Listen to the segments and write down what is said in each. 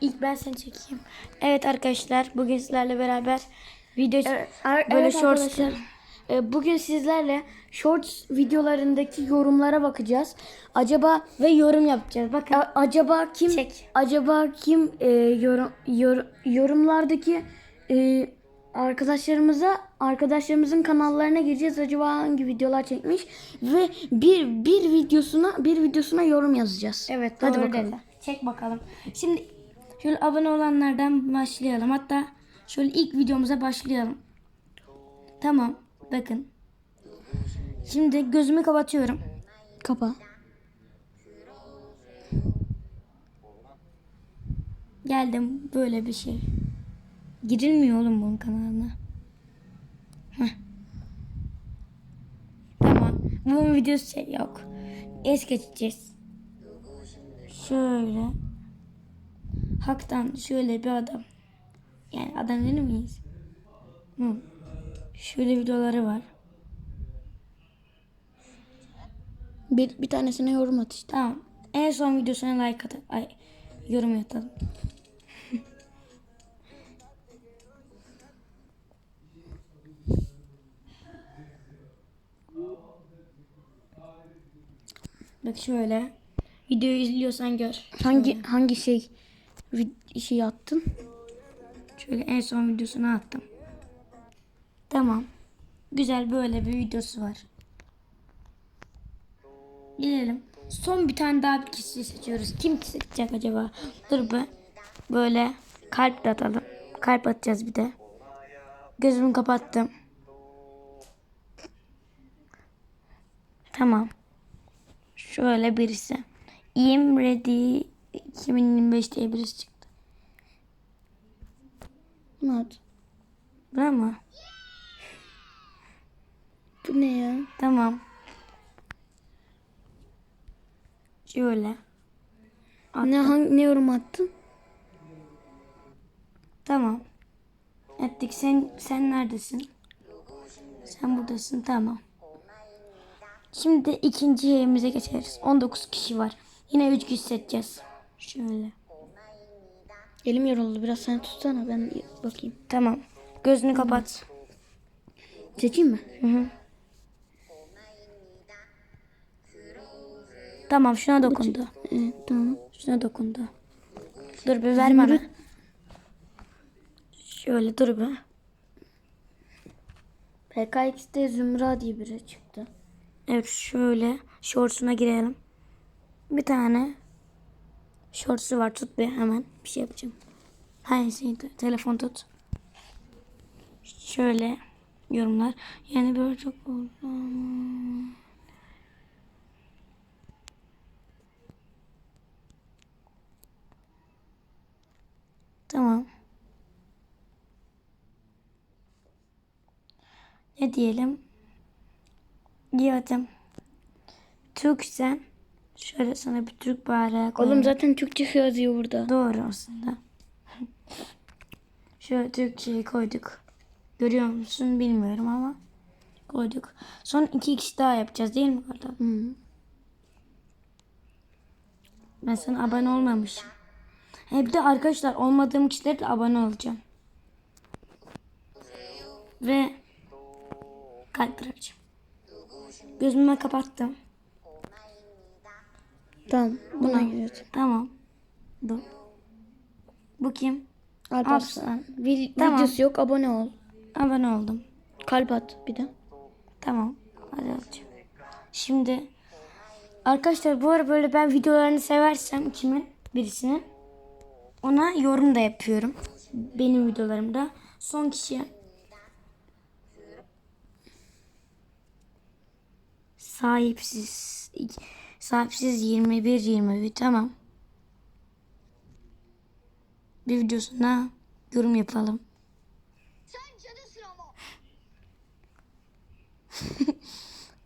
İlk ben seni çekeyim. Evet arkadaşlar bugün sizlerle beraber video ar- böyle evet shorts arkadaşlar. Ee, bugün sizlerle shorts videolarındaki yorumlara bakacağız. Acaba ve yorum yapacağız. Bakın a- acaba kim Çek. acaba kim e, yorum yor- yorumlardaki e, arkadaşlarımıza arkadaşlarımızın kanallarına gireceğiz. Acaba hangi videolar çekmiş ve bir bir videosuna bir videosuna yorum yazacağız. Evet Hadi bakalım. dedi. Çek bakalım. Şimdi şöyle abone olanlardan başlayalım. Hatta şöyle ilk videomuza başlayalım. Tamam. Bakın. Şimdi gözümü kapatıyorum. Kapa. Geldim böyle bir şey. Girilmiyor oğlum bunun kanalına. Heh. Tamam. Bunun videosu şey yok. Es geçeceğiz. Şöyle. Haktan şöyle bir adam. Yani adam değil miyiz? Hı. Şöyle videoları var. Bir, bir tanesine yorum at işte. Tamam. En son videosuna like atalım. Ay, yorum atalım. Bak şöyle. Videoyu izliyorsan gör. Hangi hangi şey şey attın? Şöyle en son videosunu attım. Tamam. Güzel böyle bir videosu var. Gelelim. Son bir tane daha bir kişi seçiyoruz. Kim seçecek acaba? Dur be. Böyle kalp de atalım. Kalp atacağız bir de. Gözümü kapattım. Tamam. Şöyle birisi. İyiyim ready 2025 diye birisi çıktı. At. Değil mi? Bu ne ya? Tamam. Şöyle. Ne hangi ne yorum attın? Tamam. Ettik. Sen sen neredesin? Sen buradasın. Tamam. Şimdi ikinci yerimize geçeriz. 19 kişi var. Yine 3 kişi seçeceğiz. Şöyle. Elim yoruldu biraz sen tutsana ben bakayım. Tamam. Gözünü kapat. Seçeyim mi? Hı hı. Tamam şuna dokundu. Evet tamam. Şuna dokundu. Dur bir ver bana. Şöyle dur bir. PKX'de Zümra diye biri çıktı. Evet şöyle shorts'una girelim. Bir tane shorts'u var. Tut bir hemen. Bir şey yapacağım. Hayır şey, te- telefon tut. Şöyle yorumlar. Yani böyle çok. Tamam. Ne diyelim? Diyordum. Türksen şöyle sana bir Türk bayrağı koyalım. Oğlum zaten Türkçe yazıyor burada. Doğru aslında. Şöyle Türkçeyi koyduk. Görüyor musun bilmiyorum ama koyduk. Son iki kişi daha yapacağız değil mi Kartal? Hı. Ben sana abone olmamışım. He bir de arkadaşlar olmadığım kişilere de abone olacağım. Ve kalp bırakacağım. Gözümü kapattım. Tamam buna giriyoruz. Tamam. Bu. Bu kim? Alparslan. Vi- Tamam. Videosu yok abone ol. Abone oldum. Kalp at bir de. Tamam. Hadi atacağım. Şimdi arkadaşlar bu ara böyle ben videolarını seversem kimin birisinin ona yorum da yapıyorum. Benim videolarımda. Son kişi sahipsiz sahipsiz 21 21 tamam. Bir videosuna yorum yapalım.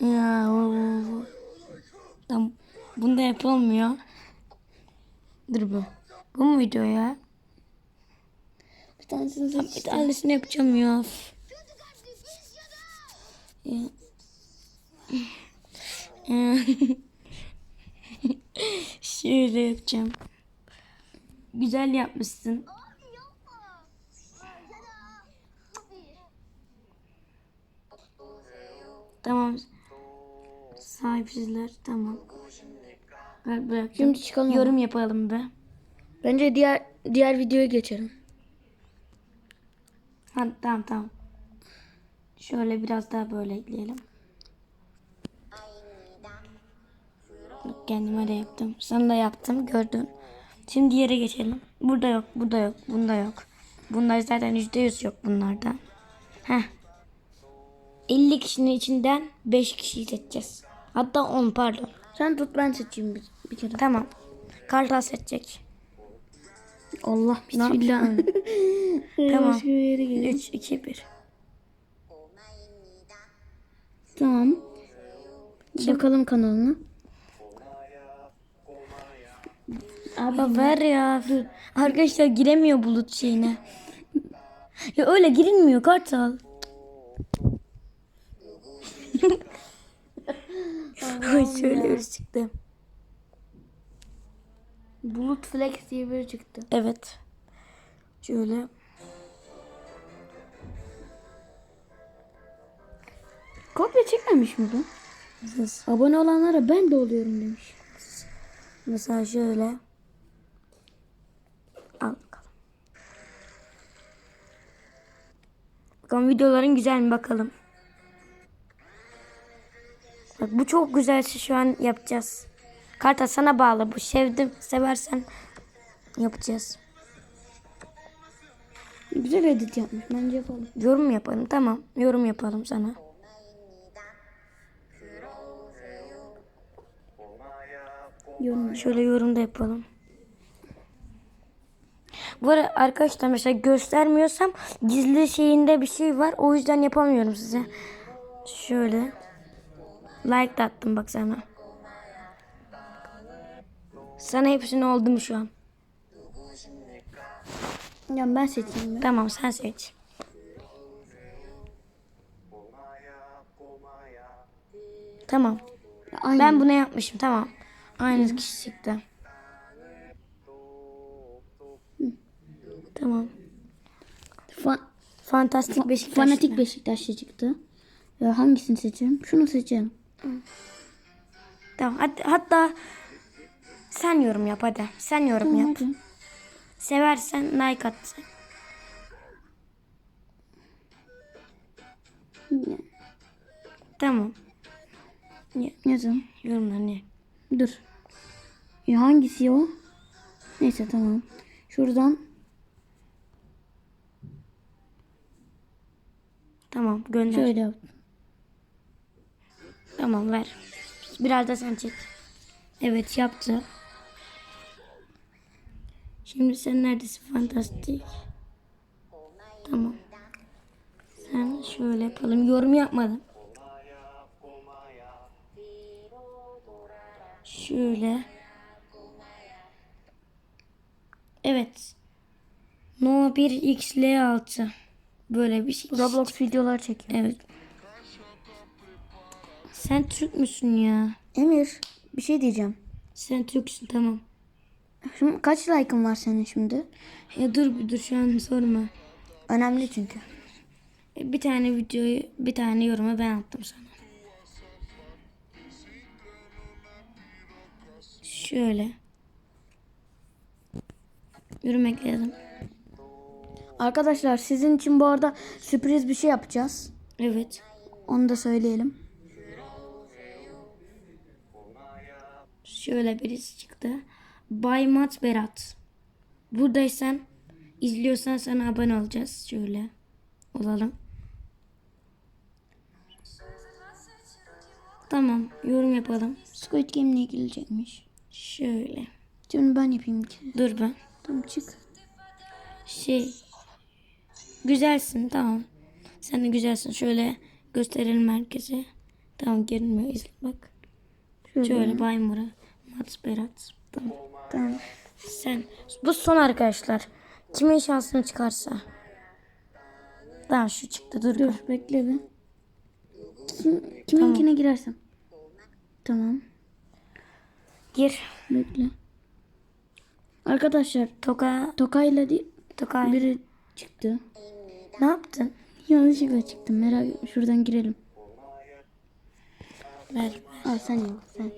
Ya o, o- o. Tamam. Bunda yapılmıyor. Dur bu. Bu mu video ya? Bir tanesini seç. Bir tanesini yapacağım ya. Ya. Şöyle yapacağım. güzel yapmışsın. Tamam. Sahipsizler tamam. Ver bırak. Şimdi çıkalım. Yorum yapalım be. Bence diğer diğer videoya geçelim. Ha, tamam tamam. Şöyle biraz daha böyle ekleyelim. Kendime de yaptım. Sana da yaptım gördün. Şimdi yere geçelim. Burada yok, burada yok, bunda yok. Bunlar zaten yüzde yüz yok bunlarda. Heh. 50 kişinin içinden 5 kişiyi seçeceğiz. Hatta 10 pardon. Sen tut ben seçeyim bir, bir kere. Tamam. Kartal seçecek. Allah bismillah. Tamam. Başka bir yere gidelim. 3, 2, 1. Tamam. Bakalım kanalına. Abi ver ya. Arkadaşlar giremiyor bulut şeyine. ya öyle girilmiyor kartal. Ay şöyle bir çıktı. Bulut Flex diye biri çıktı. Evet. Şöyle. Kopya çekmemiş mi bu? Abone olanlara ben de oluyorum demiş. Mesela şöyle. Al bakalım. Bakalım videoların güzel mi bakalım. Bak bu çok güzel şu an yapacağız. Karta sana bağlı bu. Sevdim. Seversen yapacağız. Güzel edit yapmış. Bence yapalım. Yorum yapalım. Tamam. Yorum yapalım sana. Yorum. Şöyle yorum da yapalım. Bu arada arkadaşlar mesela göstermiyorsam gizli şeyinde bir şey var. O yüzden yapamıyorum size. Şöyle. Like de attım bak sana. Sana hepsini oldu mu şu an? Ya ben seçeyim mi? Tamam sen seç. Tamam. Aynı. Ben bunu yapmışım tamam. Aynı kişi çıktı. Tamam. Fa- Fantastik Beşiktaş. fanatik Beşiktaşlı çıktı. Ya hangisini seçeyim? Şunu seçelim. Tamam. Hatta, hatta sen yorum yap hadi. Sen yorum yap. Hadi. Seversen like at. Tamam. Ne, yazalım. Yorumlar ne? Dur. Ya hangisi o? Neyse tamam. Şuradan Tamam gönder. şöyle yap. Tamam ver. Biraz da sen çek. Evet yaptı. Şimdi sen neredesin fantastik? Tamam. Sen şöyle yapalım. Yorum yapmadım. Şöyle. Evet. No 1 XL6. Böyle bir şey. Roblox videolar çekiyor. Evet. Sen Türk müsün ya? Emir bir şey diyeceğim. Sen Türksün tamam. Şimdi kaç like'ın var senin şimdi? Ya dur bir dur şu an sorma. Önemli çünkü. E, Bir tane videoyu bir tane yoruma ben attım sana. Şöyle. Yorum ekledim. Arkadaşlar sizin için bu arada sürpriz bir şey yapacağız. Evet. Onu da söyleyelim. Şöyle birisi çıktı. Baymat Berat. Buradaysan izliyorsan sana abone olacağız. Şöyle olalım. Tamam yorum yapalım. Squid Game ile ilgili çekmiş. Şöyle. Şimdi ben yapayım kere. Dur ben. Tamam çık. Şey. Güzelsin tamam. Sen de güzelsin. Şöyle gösterelim herkese. Tamam görünmüyor. İzle bak. Şöyle. Şöyle Baymura. Mats Berat. Tamam. Tamam. Sen. Bu son arkadaşlar. Kimin şansını çıkarsa. Tamam şu çıktı. Dur. Dur bekle bir. Kim, kiminkine girersem. Tamam. Gir. Bekle. Arkadaşlar Toka, Tokay'la di- Toka. biri çıktı. Ne yaptın? Yanlışlıkla çıktım. Merak etme. Şuradan girelim. Ver. Al sen yap. Sen.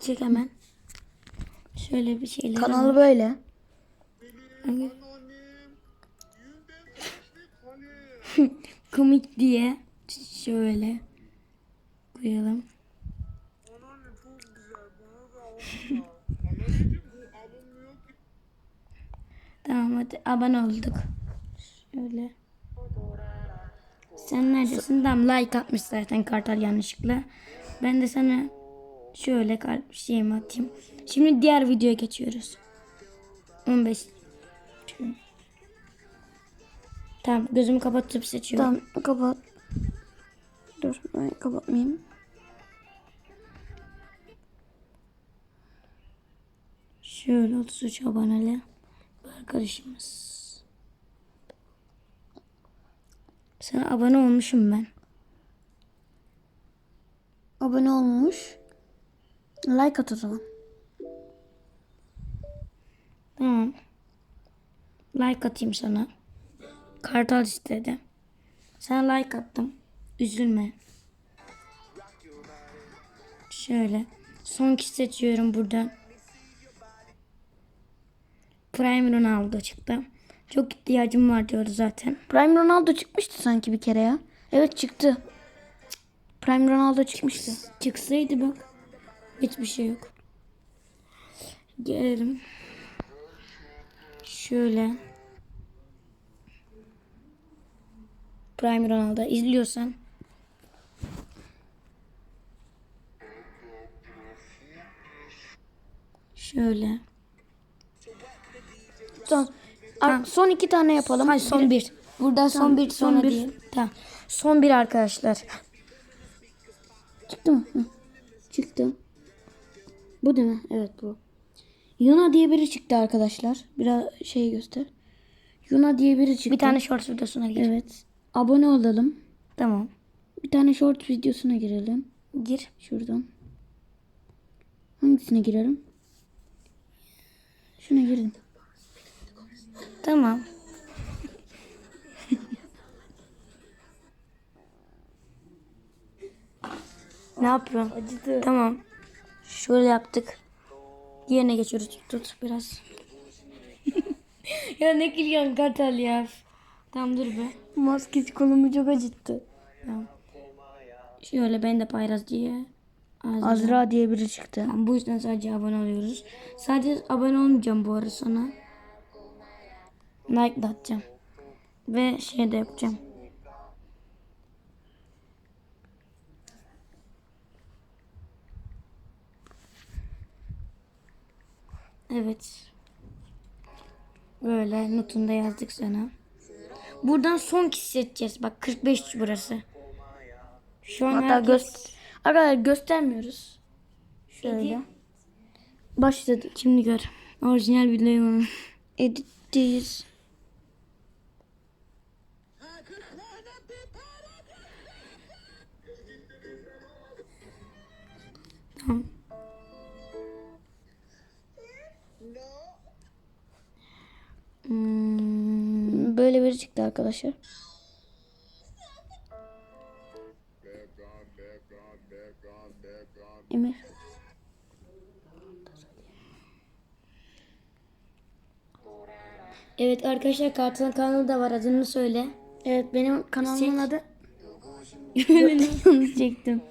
Çek hemen. Şöyle bir şeyler. Kanalı böyle. Komik diye şöyle koyalım. tamam hadi abone olduk. Şöyle. Sen neredesin? Tamam like atmış zaten kartal yanlışlıkla. Ben de sana şöyle kalp şeyimi atayım. Şimdi diğer videoya geçiyoruz. 15 Şöyle. Tamam gözümü kapatıp seçiyorum. Tamam kapat. Dur ben kapatmayayım. Şöyle 33 aboneli arkadaşımız. Sana abone olmuşum ben. Abone olmuş. Like at o zaman. Tamam. Like atayım sana. Kartal istedi. Sana like attım. Üzülme. Şöyle. Son kişi seçiyorum buradan. Prime Ronaldo çıktı. Çok ihtiyacım var diyordu zaten. Prime Ronaldo çıkmıştı sanki bir kere ya. Evet çıktı. Prime Ronaldo çıkmıştı. Çıksaydı bak. Hiçbir şey yok. Gelelim. Şöyle. Prime Ronaldo izliyorsan Şöyle. Son, Ar- son iki tane yapalım. Hayır son bir. Burada son bir son sonra bir. değil. Tamam. Son bir arkadaşlar. Çıktı mı? Hı. Çıktı. Bu değil mi? Evet bu. Yuna diye biri çıktı arkadaşlar. Biraz şey göster. Yuna diye biri çıktı. Bir tane shorts videosuna gir. Evet. Abone olalım. Tamam. Bir tane short videosuna girelim. Gir. Şuradan. Hangisine girelim? Şuna girin. Tamam. ne yapıyorsun? Acıdı. Tamam. Şöyle yaptık. Diğerine geçiyoruz. Tut, tut biraz. ya ne gülüyorsun kartal ya. Tamam dur be. Maskesi kolumu çok acıttı. Tamam. Şöyle ben de payraz diye. Azra. Azra diye biri çıktı. Tamam, bu yüzden sadece abone oluyoruz. Sadece abone olmayacağım bu ara sana. Like da atacağım. Ve şey de yapacağım. Evet. Böyle notunda yazdık sana. Buradan son kişi seçeceğiz. Bak 45 burası. Şu an Hatta herkes... göster Arkadaşlar göstermiyoruz. Şöyle. Başladık. Şimdi gör. Orijinal videoyu Editteyiz. Böyle biri çıktı arkadaşlar. Emir. Evet arkadaşlar Kartal'ın kanalı da var adını söyle. Evet benim kanalımın adı çektim.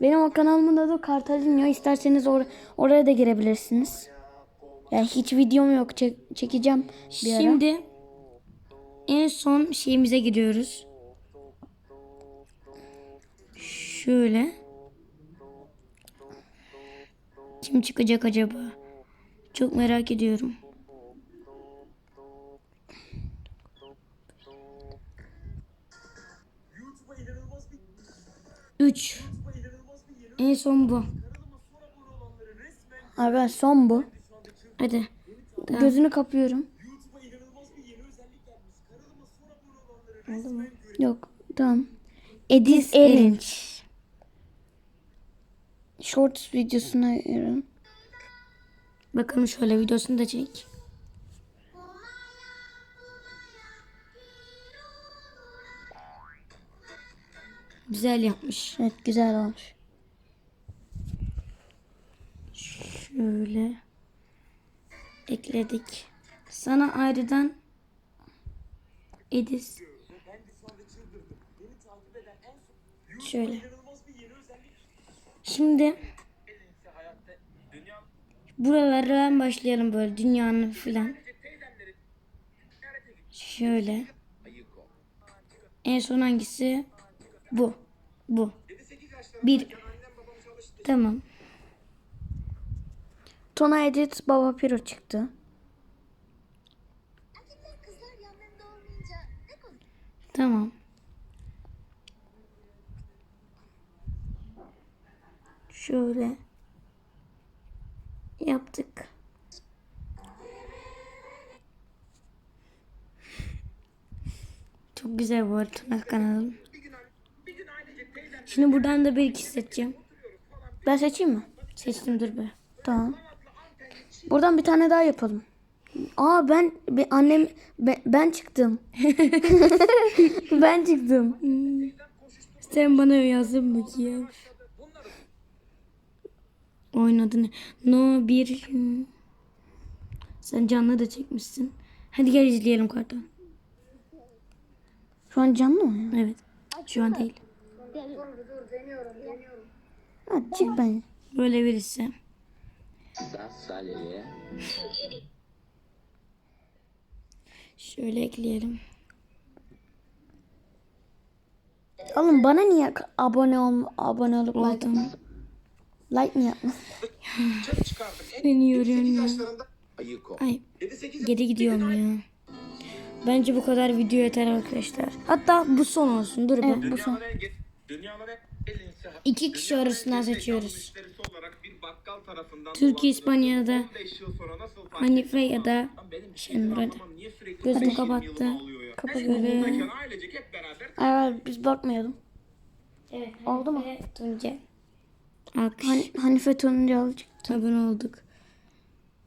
Benim o kanalımın adı Kartalinho. İsterseniz or- oraya da girebilirsiniz. Yani hiç videom yok. Çek- çekeceğim bir ara. En son şeyimize gidiyoruz. Şöyle. Kim çıkacak acaba? Çok merak ediyorum. Üç. En son bu. Arkadaşlar son bu. Hadi. Gözünü kapıyorum. Yok. Tamam. Ediz Erinç. Shorts videosuna girelim. Bakalım şöyle videosunu da çek. Güzel yapmış. Evet güzel olmuş. Şöyle ekledik. Sana ayrıdan Edis Şöyle. Şimdi buralardan başlayalım böyle dünyanın filan. Şöyle. En son hangisi? Bu. Bu. Bir. Tamam. Tona Edit Baba Piro çıktı. Tamam. Şöyle yaptık. Çok güzel bu arada kanalım. Şimdi buradan da bir iki seçeceğim. Ben seçeyim mi? Seçtim dur be. Tamam. Buradan bir tane daha yapalım. Aa ben, ben annem ben, ben çıktım. ben çıktım. Sen bana yazdın bakayım. Oynadın. No bir. Sen canlı da çekmişsin. Hadi gel izleyelim kartı. Şu an canlı mı? ya? Evet. Şu an değil. Ha, çık ben. Böyle birisi. Şöyle ekleyelim. Oğlum bana niye abone ol abone olup like, Mi yapma? Beni yoruyorsun ya. Ayık ol. Ay. Geri gidiyorum ya. Bence bu kadar video yeter arkadaşlar. Hatta bu son olsun. Dur be. Bu son. İki kişi arasından seçiyoruz. Türkiye, İspanya'da Hanife ya da Şenur hadi. Gözümü kapattı. Kapa göre. Ay, biz bakmayalım. Evet. Oldu mu? Tunca. Alkış. Han- Hanife Tuncalı çıktı. Abone olduk.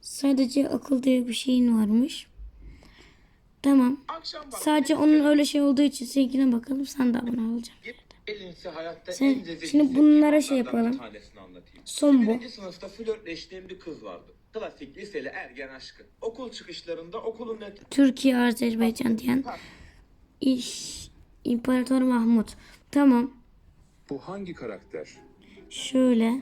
Sadece akıl diye bir şeyin varmış. Tamam. Sadece onun öyle şey olduğu için seninkine bakalım. Sen de abone olacaksın. Sen- şimdi bunlara şey yapalım. bir tanesini anlatayım. Son bu. Birinci sınıfta flörtleştiğim bir kız vardı. Klasik liseli ergen aşkı. Okul çıkışlarında okulun net Türkiye, Azerbaycan diyen iş İmparator Mahmut. Tamam. Bu hangi karakter? Şöyle.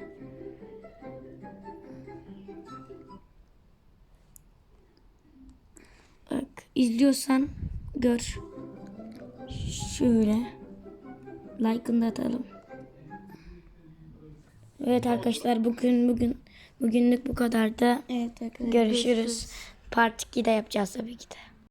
Bak izliyorsan gör. Şöyle. Like'ını da atalım. Evet arkadaşlar bugün bugün bugünlük bu kadar da Evet arkadaşlar. görüşürüz. Part 2'de yapacağız tabii ki de.